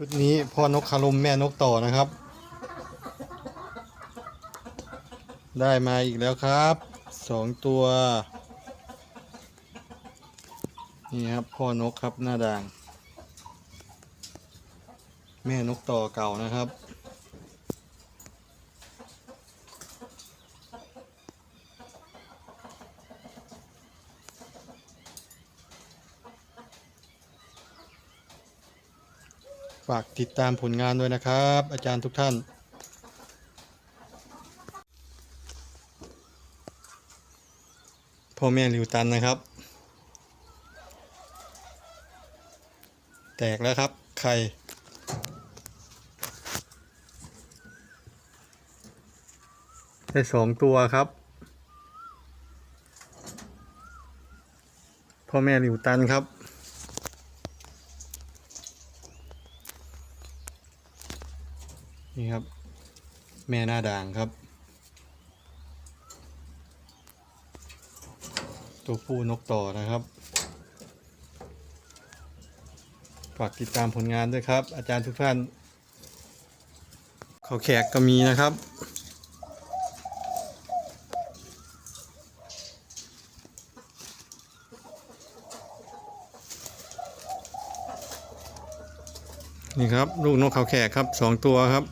ชุดนี้พ่อนกคารุมแม่นกต่อนะครับ ได้มาอีกแล้วครับสองตัว นี่ครับพ่อนกครับหน้าด่าง แม่นกต่อเก่านะครับ ฝากติดตามผลงานด้วยนะครับ อาจารย์ทุกท่าน พ่อแม่หลิวตันนะครับ แตกแล้วครับ ไข่ได้สองตัวครับ พ่อแม่หลิวตันครับ นี่ครับ แม่หน้าด่างครับ ตัวผู้นกต่อนะครับ ฝากติดตามผลงานด้วยครับ อาจารย์ทุกท่าน เขาแขกก็มีนะครับ นี่ครับ ลูกนกเขาแขกครับสองตัวครับ